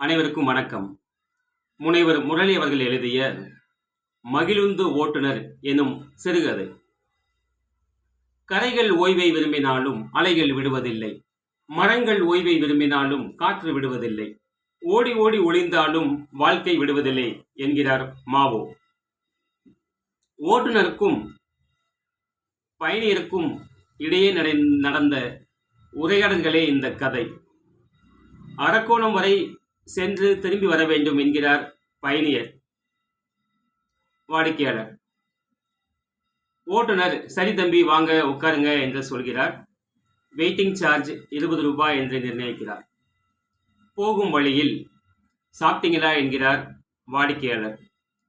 அனைவருக்கும் வணக்கம். முனைவர் முரளி அவர்கள் எழுதிய மகிழுந்து ஓட்டுநர் எனும் சிறுகதை. கரைகள் ஓய்வை விரும்பினாலும் அலைகள் விடுவதில்லை. மரங்கள் ஓய்வை விரும்பினாலும் காற்று விடுவதில்லை. ஓடி ஓடி ஒளிந்தாலும் வாழ்க்கை விடுவதில்லை என்கிறார் மாவோ. ஓட்டுநருக்கும் பயணியருக்கும் இடையே நடை- நடந்த உரையாடல்களே இந்த கதை. அரக்கோணம் வரை சென்று திரும்பி வர வேண்டும் என்கிறார் பயணியர் வாடிக்கையாளர். ஓட்டுநர் சரி தம்பி வாங்க உட்காருங்க என்று சொல்கிறார். வெயிட்டிங் சார்ஜ் இருபது ரூபாய் என்று நிர்ணயிக்கிறார். போகும் வழியில் சாப்பிட்டீங்களா? என்கிறார் வாடிக்கையாளர்.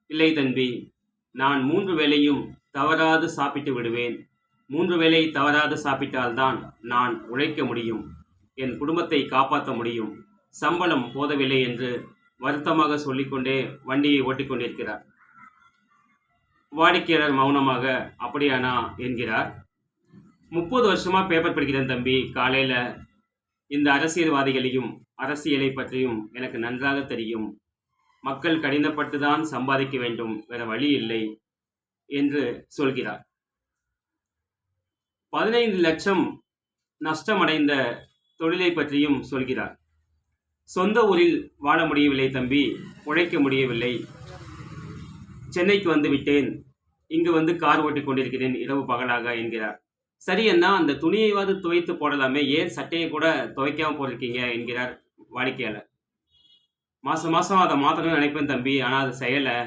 இல்லை தம்பி நான் மூன்று வேளையும் தவறாது சாப்பிட்டு விடுவேன். மூன்று வேளை தவறாது சாப்பிட்டால்தான் நான் உழைக்க முடியும். என் குடும்பத்தை காப்பாற்ற முடியும். சம்பளம் போதவில்லை என்று வருத்தமாக சொல்லிக்கொண்டே வண்டியை ஓட்டிக்கொண்டிருக்கிறார். வாடிக்கையாளர் மௌனமாக அப்படியானா என்கிறார். முப்பது வருஷமாக பேப்பர் படிக்கிறேன் தம்பி. காலையில் இந்த அரசியல்வாதிகளையும் அரசியலை பற்றியும் எனக்கு நன்றாக தெரியும். மக்கள் கடினப்பட்டு தான் சம்பாதிக்க வேண்டும். வேற வழி இல்லை என்று சொல்கிறார். பதினைந்து லட்சம் நஷ்டமடைந்த தொழிலை பற்றியும் சொல்கிறார். சொந்த ஊரில் வாழ முடியவில்லை தம்பி உழைக்க முடியவில்லை. சென்னைக்கு வந்து விட்டேன். இங்கு வந்து கார் ஓட்டிக் கொண்டிருக்கிறேன் இரவு பகலாக என்கிறார். சரி அண்ணா அந்த துணியைவாது துவைத்து போடலாமே ஏன் சட்டையை கூட துவைக்காம போட்டிருக்கீங்க என்கிறார் வாடிக்கையாளர். மாதம் மாதம் அதை மாற்றணும்னு நினைப்பேன் தம்பி ஆனால் அது செய்யலை.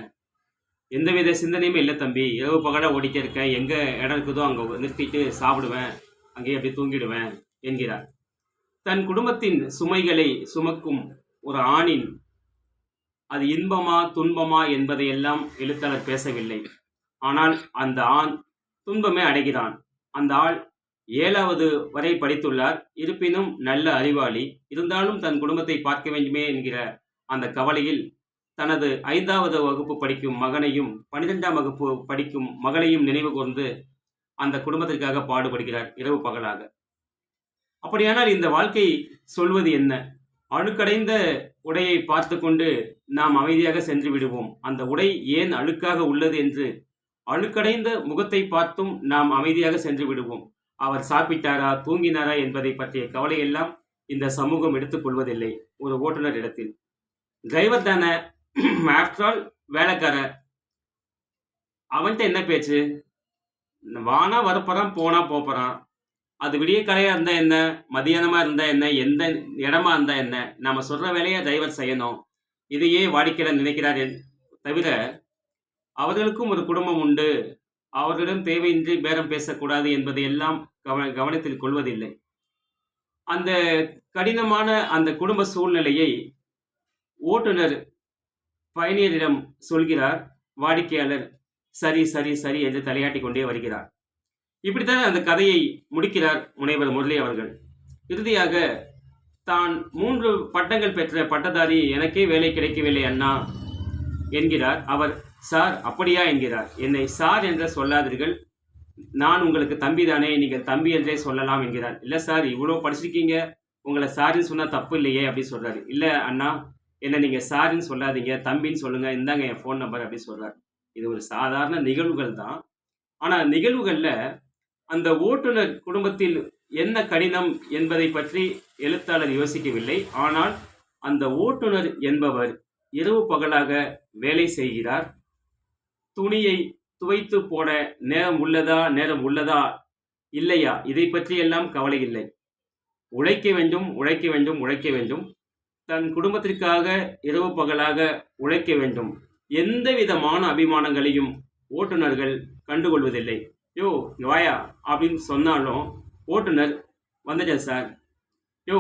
எந்தவித சிந்தனையுமே இல்லை தம்பி. இரவு பகலாக ஓடிக்க இருக்கேன். எங்கே இடம் இருக்குதோ அங்கே நிறுத்திட்டு சாப்பிடுவேன். அங்கேயே அப்படியே தூங்கிடுவேன் என்கிறார். தன் குடும்பத்தின் சுமைகளை சுமக்கும் ஒரு ஆணின் அது இன்பமா துன்பமா என்பதையெல்லாம் எழுத்தாளர் பேசவில்லை. ஆனால் அந்த ஆண் துன்பமே அடைகிறான். அந்த ஆள் ஏழாவது வரை படித்துள்ளார். இருப்பினும் நல்ல அறிவாளி. இருந்தாலும் தன் குடும்பத்தை பார்க்க வேண்டுமே என்கிற அந்த கவலையில் தனது ஐந்தாவது வகுப்பு படிக்கும் மகனையும் பன்னிரெண்டாம் வகுப்பு படிக்கும் மகளையும் நினைவு கூர்ந்து அந்த குடும்பத்திற்காக பாடுபடுகிறார் இரவு பகலாக. அப்படியானால் இந்த வாழ்க்கை சொல்வது என்ன? அழுக்கடைந்த உடையை பார்த்து கொண்டு நாம் அமைதியாக சென்று விடுவோம். அந்த உடை ஏன் அழுக்காக உள்ளது என்று? அழுக்கடைந்த முகத்தை பார்த்தும் நாம் அமைதியாக சென்று விடுவோம். அவர் சாப்பிட்டாரா தூங்கினாரா என்பதை பற்றிய கவலையெல்லாம் இந்த சமூகம் எடுத்துக்கொள்வதில்லை ஒரு ஓட்டுநர் இடத்தில். டிரைவர் தானே? ஆஃப்டர் ஆல் வேலைக்காரர். அவன்கிட்ட என்ன பேச்சு? வானா வரப்போறான் போனா போப்பறான் அது விடிய கலையாக இருந்தால் என்ன? மதியானமாக இருந்தால் என்ன? எந்த இடமா இருந்தால் என்ன? நம்ம சொல்கிற வேலையை டிரைவர் செய்யணும். இதையே வாடிக்கையாளர் நினைக்கிறார் என்- தவிர அவர்களுக்கும் ஒரு குடும்பம் உண்டு. அவர்களிடம் தேவையின்றி பேரம் பேசக்கூடாது என்பதை எல்லாம் கவன கவனத்தில் கொள்வதில்லை. அந்த கடினமான அந்த குடும்ப சூழ்நிலையை ஓட்டுநர் பயணியரிடம் சொல்கிறார். வாடிக்கையாளர் சரி சரி சரி என்று தலையாட்டி கொண்டே வருகிறார். இப்படித்தான் அந்த கதையை முடிக்கிறார் முனைவர் முரளி அவர்கள். இறுதியாக தான் மூன்று பட்டங்கள் பெற்ற பட்டதாரி எனக்கே வேலை கிடைக்கவில்லை அண்ணா என்கிறார். அவர் சார் அப்படியா என்கிறார். என்னை சார் என்று சொல்லாதீர்கள். நான் உங்களுக்கு தம்பி தானே நீங்கள் தம்பி என்றே சொல்லலாம் என்கிறார். இல்லை சார் இவ்வளோ படிச்சிருக்கீங்க. உங்களை சாருன்னு சொன்னால் தப்பு இல்லையே அப்படின்னு சொல்கிறார் இல்லை அண்ணா என்னை நீங்கள் சாருன்னு சொல்லாதீங்க. தம்பின்னு சொல்லுங்கள் இந்தாங்க என் ஃபோன் நம்பர் அப்படின்னு சொல்கிறார் இது ஒரு சாதாரண நிகழ்வுகள் தான். ஆனால் நிகழ்வுகளில் அந்த ஓட்டுநர் குடும்பத்தில் என்ன கடினம் என்பதை பற்றி எழுத்தாளர் யோசிக்கவில்லை. ஆனால் அந்த ஓட்டுநர் என்பவர் இரவு பகலாக வேலை செய்கிறார். துணியை துவைத்து போட நேரம் உள்ளதா நேரம் உள்ளதா இல்லையா? இதை பற்றியெல்லாம் கவலை இல்லை. உழைக்க வேண்டும் உழைக்க வேண்டும் உழைக்க வேண்டும். தன் குடும்பத்திற்காக இரவு பகலாக உழைக்க வேண்டும். எந்த விதமான அபிமானங்களையும் ஓட்டுநர்கள் கண்டுகொள்வதில்லை. யோ இங்க வாயா அப்படின்னு சொன்னாலும் ஓட்டுநர் வந்துட்டேன் சார். யோ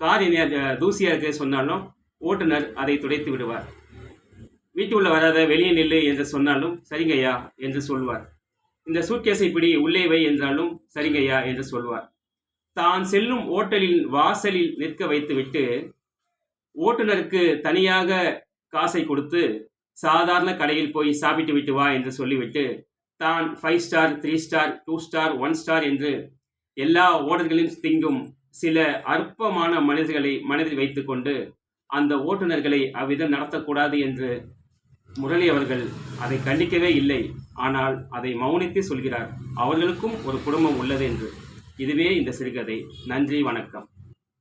கார் என்ன தூசியாக இருக்கு சொன்னாலும் ஓட்டுநர் அதை துடைத்து விடுவார். வீட்டுக்குள்ள வராத வெளியே நில்லு என்று சொன்னாலும் சரிங்கய்யா என்று சொல்வார். இந்த சூட்கேஸை பிடி உள்ளே வை என்றாலும் சரிங்கய்யா என்று சொல்வார். தான் செல்லும் ஓட்டலின் வாசலில் நிற்க வைத்துவிட்டு ஓட்டுநருக்கு தனியாக காசை கொடுத்து சாதாரண கடையில் போய் சாப்பிட்டு விட்டு வா என்று சொல்லிவிட்டு தான் five star three star two star one star என்று எல்லா ஓடர்களையும் திங்கும் சில அற்பமான மனிதர்களை மனதில் வைத்துக்கொண்டு அந்த ஓட்டுநர்களை அவ்விதம் நடத்தக்கூடாது என்று முரளி அவர்கள் அதை கண்டிக்கவே இல்லை. ஆனால் அதை மௌனித்து சொல்கிறார். அவர்களுக்கும் ஒரு குடும்பம் உள்ளது என்று. இதுவே இந்த சிறுகதை. நன்றி வணக்கம்.